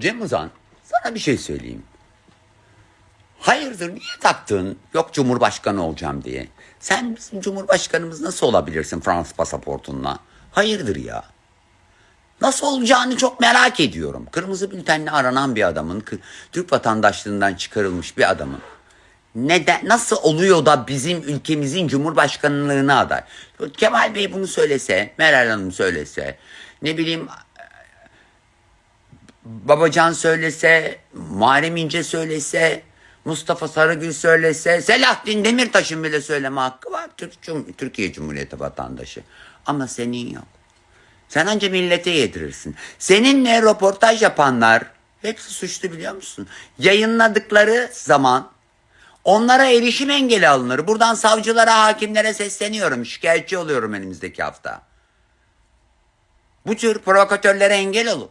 Cem Uzan sana bir şey söyleyeyim. Hayırdır niye taktın yok cumhurbaşkanı olacağım diye. Sen bizim cumhurbaşkanımız nasıl olabilirsin Fransız pasaportunla? Hayırdır ya. Nasıl olacağını çok merak ediyorum. Kırmızı bültenle aranan bir adamın, Türk vatandaşlığından çıkarılmış bir adamın neden nasıl oluyor da bizim ülkemizin cumhurbaşkanlığına aday? Kemal Bey bunu söylese, Meral Hanım söylese, ne bileyim Babacan söylese, Muharrem İnce söylese, Mustafa Sarıgül söylese, Selahattin Demirtaş'ın bile söyleme hakkı var. Türk, Türkiye Cumhuriyeti vatandaşı. Ama senin yok. Sen anca millete yedirirsin. Seninle röportaj yapanlar hepsi suçlu biliyor musun? Yayınladıkları zaman onlara erişim engeli alınır. Buradan savcılara, hakimlere sesleniyorum. Şikayetçi oluyorum önümüzdeki hafta. Bu tür provokatörlere engel olun.